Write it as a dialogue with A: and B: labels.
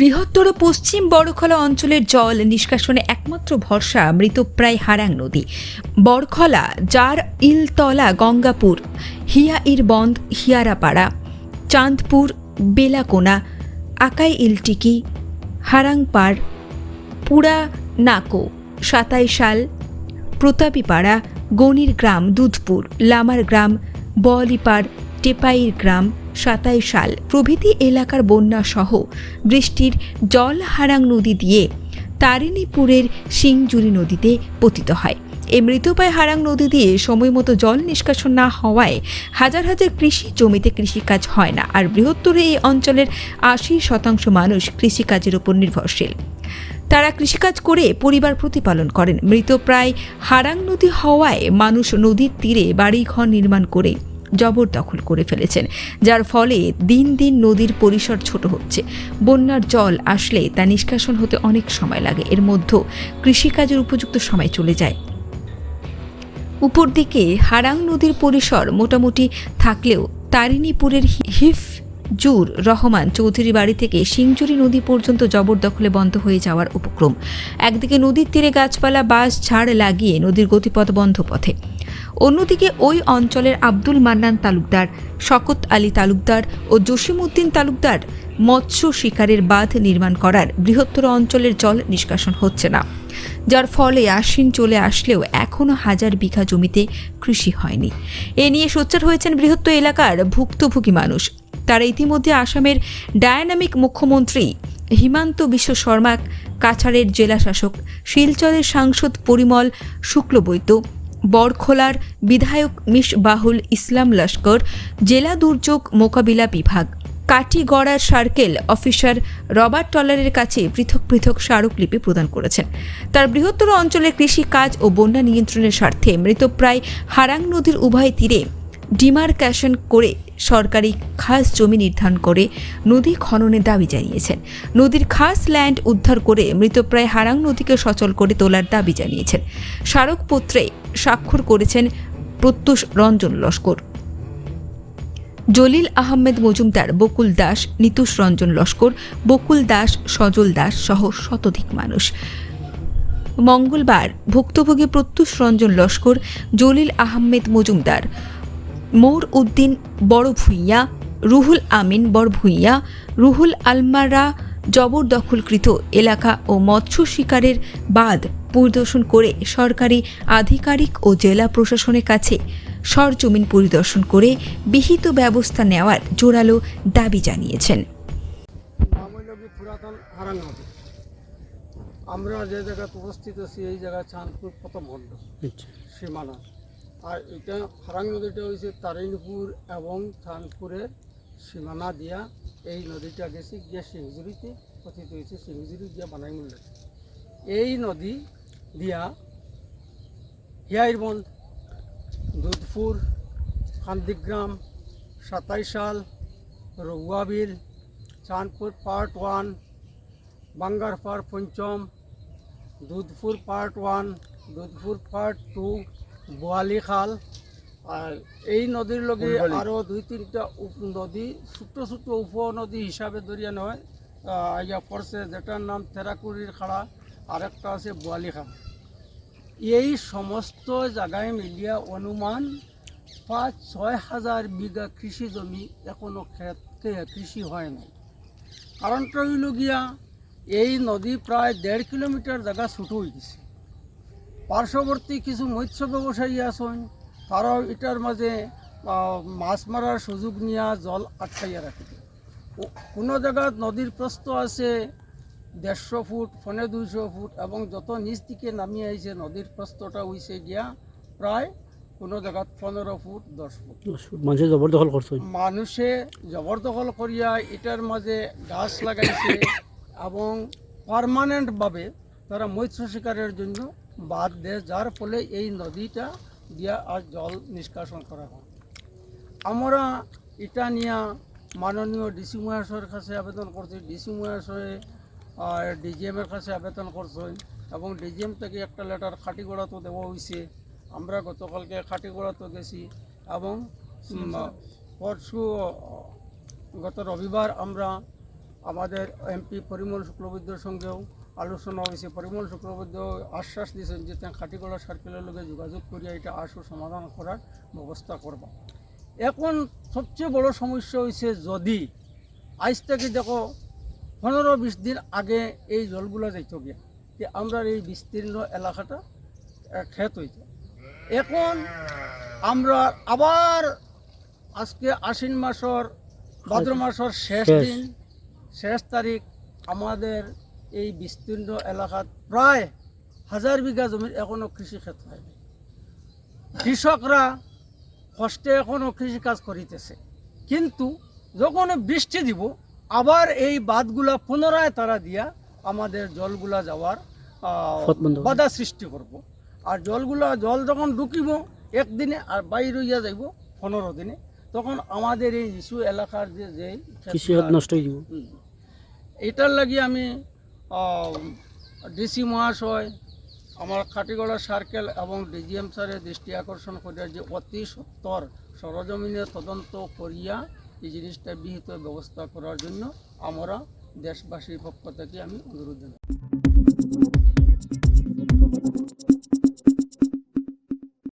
A: বৃহত্তর পশ্চিম বড়খলা অঞ্চলের জল নিষ্কাশনে একমাত্র ভরসা মৃতপ্রায় হারাং নদী। বড়খলা, যার ইলতলা গঙ্গাপুর হিয়াইর বন্ধ হিয়ারাপাড়া, চাঁদপুর, বেলাকোনা, আকাই ইলটিকি, হারাংপাড়, পুরা নাকো সাতাইশাল প্রতাপীপাড়া গণির গ্রাম, দুধপুর, লামার গ্রাম, বলিপাড়, টেপাইর গ্রাম সাতাইশাল প্রভৃতি এলাকার বন্যা সহ বৃষ্টির জল হারাং নদী দিয়ে তারিণীপুরের সিংজুরি নদীতে পতিত হয়। এই মৃতপ্রায় হারাং নদী দিয়ে সময় মতো জল নিষ্কাশন না হওয়ায় হাজার হাজার কৃষি জমিতে কৃষিকাজ হয় না আর বৃহত্তর এই অঞ্চলের আশি শতাংশ মানুষ কৃষিকাজের উপর নির্ভরশীল। তারা কৃষিকাজ করে পরিবার প্রতিপালন করেন। মৃতপ্রায় হারাং নদী হওয়ায় মানুষ নদীর তীরে বাড়িঘর নির্মাণ করে জবরদখল করে ফেলেছেন, যার ফলে দিন দিন নদীর পরিসর ছোট হচ্ছে। বন্যার জল আসলে তা নিষ্কাশন হতে অনেক সময় লাগে। এর মধ্যে কৃষিকাজের উপযুক্ত সময় চলে যায়। উপর দিকে হারাং নদীর পরিসর মোটামুটি থাকলেও তারিণীপুরের হিফ জুর রহমান চৌধুরী বাড়ি থেকে সিংজুরি নদী পর্যন্ত জবরদখলে বন্ধ হয়ে যাওয়ার উপক্রম। একদিকে নদীর তীরে গাছপালা, বাঁশ, ঝাড় লাগিয়ে নদীর গতিপথ বন্ধ পথে। অন্যদিকে ওই অঞ্চলের আব্দুল মান্নান তালুকদার, শকত আলী তালুকদার ও জসিমউদ্দিন তালুকদার মৎস্য শিকারের বাঁধ নির্মাণ করার বৃহত্তর অঞ্চলের জল নিষ্কাশন হচ্ছে না। যার ফলে আশ্বিন চলে আসলেও এখনও হাজার বিঘা জমিতে কৃষি হয়নি। এ নিয়ে সোচ্চার হয়েছেন বৃহত্তর এলাকার ভুক্তভোগী মানুষ। তারা ইতিমধ্যে আসামের ডায়নামিক মুখ্যমন্ত্রী হিমান্ত বিশ্ব শর্মা কাছাড়ের জেলা শাসক শিলচরের সাংসদ পরিমল শুক্লবৈদ্য বরখোলার বিধায়ক মিশবাহুল ইসলাম লস্কর, জেলা দুর্যোগ মোকাবিলা বিভাগ কাটিগড়ার সার্কেল অফিসার রবার্ট টলারের কাছে পৃথক পৃথক স্মারকলিপি প্রদান করেছেন। তার বৃহত্তর অঞ্চলের কৃষি কাজ ও বন্যা নিয়ন্ত্রণের স্বার্থে মৃতপ্রায় হারাং নদীর উভয় তীরে ডিমার্কেশন করে সরকারি খাস জমি নির্ধারণ করে নদী খননের দাবি জানিয়েছেন। নদীর খাস ল্যান্ড উদ্ধার করে মৃতপ্রায় হারাং নদীকে সচল করে তোলার দাবি জানিয়েছেন। স্মারকপত্রে স্বাক্ষর করেছেন প্রত্যুষ রঞ্জন লস্কর। জলিল আহমেদ মজুমদার, বকুল দাস, নিতুষ রঞ্জন লস্কর, বকুল দাস, সজল দাস সহ শতাধিক মানুষ। মঙ্গলবার ভুক্তভোগী প্রত্যুষ রঞ্জন লস্কর, জলিল আহমেদ মজুমদার মৌর উদ্দিন বড় ভূঁইয়া রুহুল আমিন বড় ভূঁইয়া রুহুল আলমারা জবরদখলকৃত এলাকা ও মৎস্য শিকারের বাদ পরিদর্শন করে সরকারি আধিকারিক ও জেলা প্রশাসনের কাছে সরজমিন পরিদর্শন করে বিহিত ব্যবস্থা নেওয়ার জোরালো দাবি জানিয়েছেন।
B: আমরা যে জায়গায় উপস্থিত আছি এই জায়গা চাঁদপুর প্রথম খণ্ড সীমানা। আর এটা হারাং নদীটা হয়েছে তারিণীপুর এবং চাঁদপুরের সীমানা দিয়া। এই নদীটা গেছে গিয়া সিংজুরিতে পতিত হয়েছে সিংজুরি বানাই মূল্য এই নদী দিয়া হিয়াইরবন্দ দুধপুর কান্দিগ্রাম সাতাইশাল রঘুয়াবিল, চাঁদপুর পার্ট ওয়ান, বাঙ্গারপাড় পঞ্চম, Dudhpur part one, Dudhpur part two Boali খাল। আর এই নদীর লগে আরও দুই তিনটা উপ নদী ছোট্ট ছোট উপনদী হিসাবে ধরিয়া নয়। আহ, ইয়া পড়ছে যেটার নাম তেরাকুড়ির খাড়া আরেকটা আছে বোয়ালি খাল। এই সমস্ত জায়গায় মিলিয়া অনুমান পাঁচ ছয় হাজার বিঘা কৃষি জমি এখনও ক্ষেত্রে কৃষি হয় নাই। কারণটা হইল গিয়া এই নদী প্রায় দেড় কিলোমিটার জায়গা ছুটো হয়ে গেছে পার্শ্ববর্তী কিছু মৎস্য ব্যবসায়ী আছেন তারাও এটার মাঝে মাছ মারার সুযোগ নিয়া জল আটকাইয়া রাখে। কোনো জায়গাত নদীর প্রস্থ আছে দেড়শো ফুট ফোনে দুইশো ফুট এবং যত নিচ দিকে নামিয়ে আইছে নদীর প্রস্থটা হইছে গিয়া প্রায় কোনো জায়গাত পনেরো ফুট দশ ফুট।
C: মানুষে জবরদখল করছে।
B: মানুষে জবরদখল করিয়া এটার মাঝে গাছ লাগাইছে এবং পারমানেন্টভাবে তারা মৎস্য শিকারের জন্য বাদ দেয় যার ফলে এই নদীটা দিয়া আর জল নিষ্কাশন করা হয়। আমরা এটা নিয়ে মাননীয় ডিসি মহাশয়ের কাছে আবেদন করছি। ডিসি মহাশয়ে ডিজিএমের কাছে আবেদন করছে এবং ডিজিএম থেকে একটা লেটার খাটিগড়া তো দেওয়া হয়েছে আমরা গতকালকে খাটিগড়া তো গেছি এবং পরশু গত রবিবার আমরা আমাদের এমপি পরিমল শুক্লবৈদ্যর সঙ্গেও আলোচনা হয়েছে। পরিমল শুক্লবৈদ্য আশ্বাস দিয়েছেন যে তাই খাটিগড়া সার্কেলের লগে যোগাযোগ করিয়া এটা আশু সমাধান করার ব্যবস্থা করবা। এখন সবচেয়ে বড় সমস্যা হয়েছে যদি আজ থেকে দেখো পনেরো বিশ দিন আগে এই জলগুলো যাইত গিয়া যে আমরা এই বিস্তীর্ণ এলাকাটা ক্ষেত হইছে এখন আমরা আবার আজকে আশ্বিন মাসের ভাদ্র মাসের শেষ। দিন শেষ তারিখ আমাদের এই বিস্তীর্ণ এলাকাত প্রায় হাজার বিঘা জমির এখনও কৃষি ক্ষেত হয়নি কৃষকরা কষ্টে এখনও কৃষিকাজ করিতেছে কিন্তু যখন বৃষ্টি দিব আবার এই বাঁধগুলা পুনরায় তারা দিয়া আমাদের জলগুলা যাওয়ার বাধা সৃষ্টি করব। আর জলগুলা জল যখন ঢুকিব একদিনে আর বাইর হইয়া যাইব পনেরো দিনে তখন আমাদের এই নিচু এলাকার যে যে
C: কৃষি নষ্ট হয়ে যাব
B: এটার লাগি আমি ডিসি মহাশয়, আমার খাটিগড়া সার্কেল এবং ডিজিএম স্যারের দৃষ্টি আকর্ষণ করিয়া যে অতি সত্তর সরজমিনে তদন্ত করিয়া এই জিনিসটা বিহিত ব্যবস্থা করার জন্য আমরা দেশবাসীর পক্ষ থেকে আমি অনুরোধ জানাই।